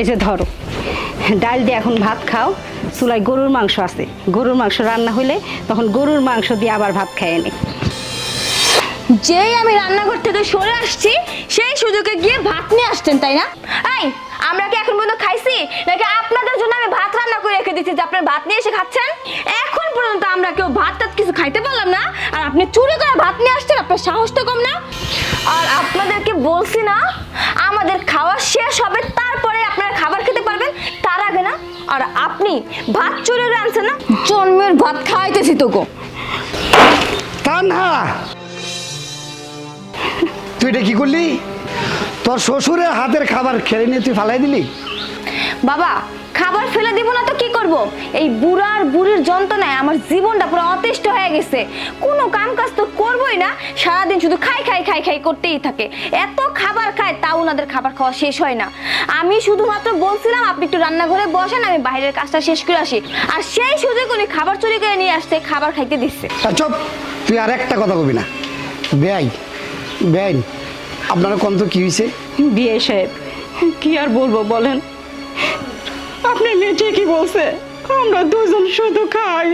এই যে ধরো, ডাল দিয়ে এখন ভাত খাও, চুলায় গরুর মাংস আছে। গরুর মাংস রান্না হইলে তখন গরুর মাংস দিয়ে আবার ভাত খাইয়ে নে যেই আমি রান্নাঘর থেকে সরে আসছি, সেই সুযোগে গিয়ে ভাত নিয়ে আসছেন, তাই না? এই, আমরা কি এখন পর্যন্ত খাইছি? নাকি আপনাদের জন্য আমি ভাত রান্না করে রেখে দিচ্ছি যে আপনার ভাত নিয়ে এসে খাচ্ছেন? এখন পর্যন্ত আমরা কেউ ভাত টাত কিছু খাইতে পারলাম না, আর আপনি চুরি করে ভাত নিয়ে আসছেন, আপনার সাহস তো কম না। আর আপনাদেরকে বলছি না, আমাদের খাওয়া শেষ হবে আপনি ভাত চুরে আনছেন না? জন্মের ভাত খাওয়াইতেছি তোকে। কানহা তুই এটা কি করলি? তোর শ্বশুরের হাতের খাবার খেয়ে নিয়ে তুই ফালাই দিলি? বাবা খাবার ফেলে দিব না তো কি করব? এই বুড়ির যন্ত্রণায় আমার জীবনটা পুরো অতিষ্ঠ হয়ে গেছে। কোনো কাম কাজ তো করবোই না সারাদিন শুধু খাই খাই খাই খাই করতেই থাকে। এত খাবার খায় তাও ওনাদের খাবার খাওয়া শেষ হয় না। আমি শুধুমাত্র বলছিলাম আপনি একটু রান্নাঘরে বসেন আমি বাইরের কাজটা শেষ করে আসি। আর সেই সুযোগ উনি খাবার চুরি করে নিয়ে আসছে খাবার খাইতে দিচ্ছে। আর তুই আর একটা কথা কবি না। বেআই বেআইন। আপনারা কন্ত কি হয়েছে বিয়ে সাহেব কি আর বলব বলেন? আপনার মেয়ে ঠিকই বলছে। আমরা দুজন শুধু খাই।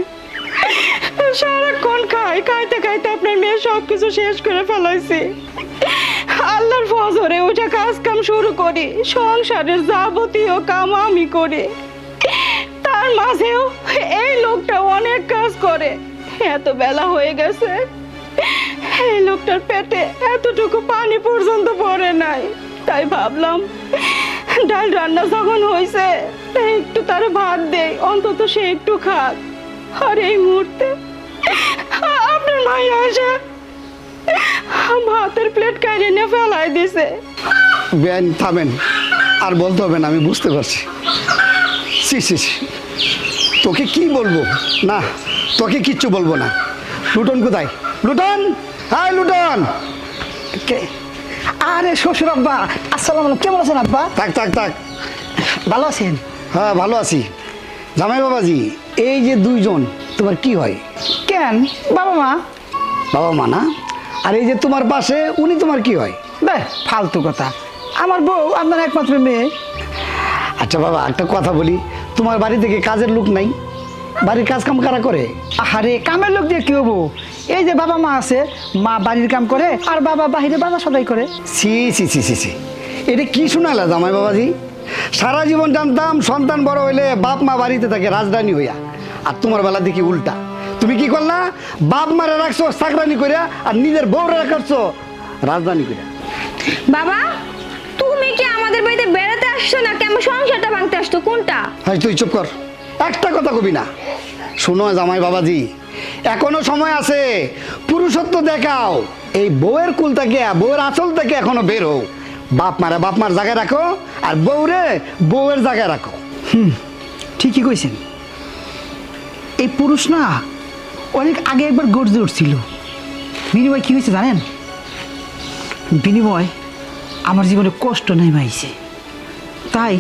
সারাক্ষণ খাই, খাইতে খাইতে আপনার মেয়ে সব কিছু শেষ করে ফেলাইছি। আল্লাহর ফজরে ওটা কাজ কাম শুরু করি, সংসারের যাবতীয় কাম আমি করি। তার মাঝেও এই লোকটা অনেক কাজ করে। এত বেলা হয়ে গেছে, এই লোকটার পেটে এতটুকু পানি পর্যন্ত পড়ে নাই। তাই ভাবলাম ডাল রান্না যখন হয়েছে তাই একটু তার ভাত দেই অন্তত সে একটু খাক। আর এই মুহূর্তে আপনার মাইয়া এসে ভাতের প্লেট কাইরে নিয়ে ফেলাই দিছে। বেআইন থামেন। আর বলতে হবে না, আমি বুঝতে পারছি। সি সি। তোকে কি বলব? না, তোকে কিচ্ছু বলব না। লুটন কোথায়? লুটন? হাই, লুটন! কে? আরে, শ্বশুর আব্বা আসসালাম কেমন আছেন আব্বা? থাক থাক থাক। ভালো আছেন? হ্যাঁ ভালো আছি। জামাই বাবাজি এই যে দুইজন তোমার কি হয়? কেন? বাবা মা? বাবা মা না? আর এই যে তোমার পাশে উনি তোমার কি হয়? বে ফালতু কথা। আমার বউ আপনার একমাত্র মেয়ে। আচ্ছা বাবা একটা কথা বলি। তোমার বাড়ি থেকে কাজের লোক নাই? বাড়ির কাজ কাম কারা করে? আরে কামের লোক দিয়ে কি হব? এই যে বাবা মা আছে মা বাড়ির কাম করে আর বাবা বাহিরে বাজার সদাই করে। সি সি সি সি সি এটা কি শোনালা জামাই বাবাজি? সারা জীবন জানতাম সন্তান বড় হইলে বাপ মা বাড়িতে থাকে রাজধানী হইয়া। আর তোমার বেলা দেখি উল্টা। তুমি কি করলা? বাপ মারা রাখছো চাকরানি করিয়া আর নিজের বউরে রাখছো রাজধানী করিয়া বাবা তুমি কি আমাদের বাড়িতে বেড়াতে আসছো না কেমন সংসারটা ভাঙতে আসছো কোনটা? হ্যাঁ তুই চুপ কর। একটা কথা কবি না। শোনো জামাই বাবাজি এখনও সময় আছে। পুরুষত্ব দেখাও। এই বউয়ের কুল থেকে বউয়ের আঁচল থেকে এখনও বের হও। বাপ মারা বাপ মার জায়গায় রাখো আর বউরে বউয়ের জায়গায় রাখো। হুম, ঠিকই কইছেন। এই পুরুষ না অনেক আগে একবার গর্জে উঠছিল। বিনিময় কি হয়েছে জানেন? বিনিময় আমার জীবনে কষ্ট নেমাইছে তাই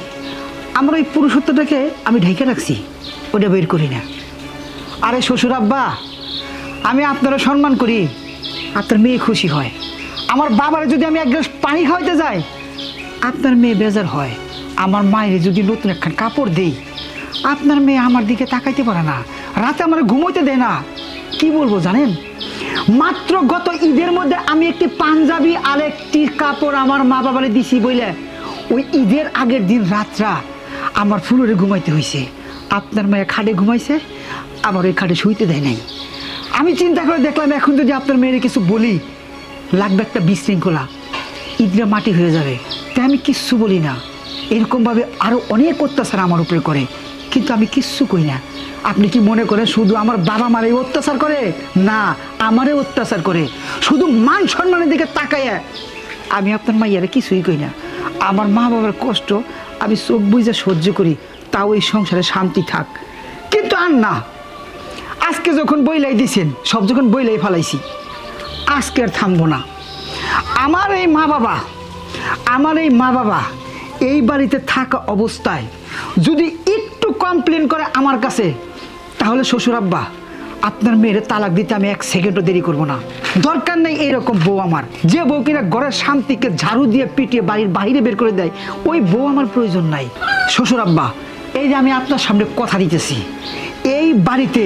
আমার ওই পুরুষত্বটাকে আমি ঢেকে রাখছি, ওটা বের করি না। আরে শ্বশুর আব্বা, আমি আপনারা সম্মান করি, আপনার মেয়ে খুশি হয়। আমার বাবারে যদি আমি এক গ্লাস পানি খাওয়াইতে যাই, আপনার মেয়ে বেজার হয়। আমার মায়ের যদি নতুন একখান কাপড় দেই, আপনার মেয়ে আমার দিকে তাকাইতে পারে না, রাতে আমার ঘুমোইতে দেয় না। কি বলব জানেন? মাত্র গত ঈদের মধ্যে আমি একটি পাঞ্জাবি আর একটি কাপড় আমার মা বাবারে দিছি বইলে, ওই ঈদের আগের দিন রাতরা আমার ফুলরে ঘুমাইতে হয়েছে আপনার মেয়ে খাটে ঘুমাইছে, আবার ওই খাটে শুইতে দেয় নাই। আমি চিন্তা করে দেখলাম, এখন যদি আপনার মেয়ের কিছু বলি লাগবে একটা বিশৃঙ্খলা। ঈদরা মাটি হয়ে যাবে। তাই আমি কিচ্ছু বলি না। এরকমভাবে আরও অনেক অত্যাচার আমার উপরে করে। কিন্তু আমি কিচ্ছু কই না। আপনি কি মনে করেন শুধু আমার বাবা মারে অত্যাচার করে? না আমারে অত্যাচার করে। শুধু মান সম্মানের দিকে তাকাইয়া আমি আপনার মাইয়ারে কিছুই কই না। আমার মা বাবার কষ্ট আমি চোখ বুঝে সহ্য করি। তাও এই সংসারে শান্তি থাক। কিন্তু আর না। আজকে যখন বইলাই দিছেন, সব যখন বইলাই ফেলাইছি। আজকে আর থামবো না। আমার এই মা বাবা, আমার এই মা বাবা এই বাড়িতে থাকা অবস্থায় যদি একটু কমপ্লেন করে আমার কাছে, তাহলে শ্বশুর আব্বা, আপনার মেয়ের তালাক দিতে আমি এক সেকেন্ডও দেরি করব না। দরকার নেই এরকম বউ আমার। যে বউ কিনা ঘরের শান্তিকে ঝাড়ু দিয়ে পিটিয়ে বাড়ির বাইরে বের করে দেয়, ওই বউ আমার প্রয়োজন নাই। শ্বশুর আব্বা, এই যে আমি আপনার সামনে কথা দিতেছি, এই বাড়িতে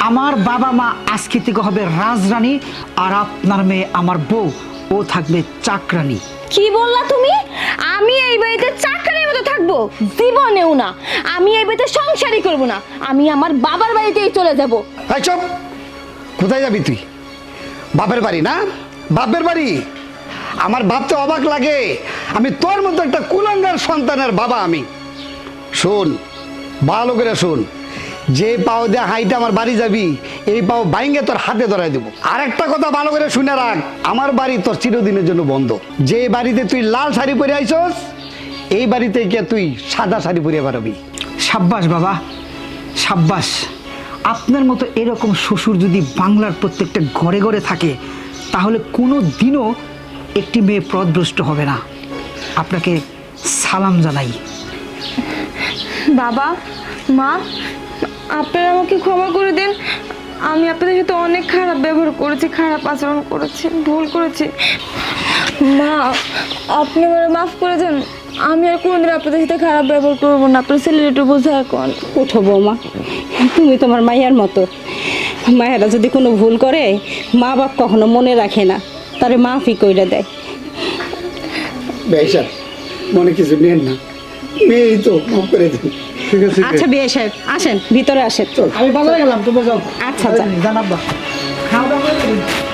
আমার বাবা মা আজকে থেকে হবে রাজরানী আর আপনার মেয়ে আমার বউ। ও থাকবে চাকরানী। কি বললা তুমি? আমি এই বাড়িতে চাকরির মতো থাকব? জীবনেও না। আমি এই বাড়িতে সংসারই করব না। আমি আমার বাবার বাড়িতেই চলে যাব। এই চুপ! কোথায় যাবি তুই? বাপের বাড়ি না? বাপের বাড়ি? আমার ভাবতে অবাক লাগে। আমি তোর মতো একটা কুলাঙ্গার সন্তানের বাবা আমি। শোন ভালো করে শোন। যে পাও দিয়ে হাইটা আমার বাড়ি যাবি এই পাও বাইঙ্গে তোর হাতে ধরাই দেবো। আর একটা কথা ভালো করে শুনে রাখ আমার বাড়ি তোর চিরদিনের জন্য বন্ধ। যে বাড়িতে তুই লাল শাড়ি পরে আইসস এই বাড়িতে গিয়ে তুই সাদা শাড়ি পরে বেরোবি সাব্বাস বাবা সাব্বাস। আপনার মতো এরকম শ্বশুর যদি বাংলার প্রত্যেকটা ঘরে ঘরে থাকে তাহলে কোনো দিনও একটি মেয়ে পথভ্রষ্ট হবে না। আপনাকে সালাম জানাই। বাবা মা আপনারা আমাকে ক্ষমা করে দিন। আমি আপনাদের সাথে অনেক খারাপ ব্যবহার করেছি খারাপ আচরণ করেছি ভুল করেছি। মা আপনি আমার মাফ করে দেন। আমি আর কোনোদিন আপনাদের সাথে খারাপ ব্যবহার করব না। আপনার ছেলের একটু বোঝা এখন। উঠো বৌমা তুমি তোমার মায়ের মতো। মায়েরা যদি কোনো ভুল করে মা বাপ কখনো মনে রাখে না। তারে মাফি কইরা দেয়। বেশা মনে কিছু নেন না। মেয়েই তো মাফ করে দিন। আছে আচ্ছা বিয়ে সাহেব আসেন ভিতরে আসেন আমি বাজারে গেলাম তুমি যাও আচ্ছা, আচ্ছা। জানাব্বা খাওয়া দাওয়া।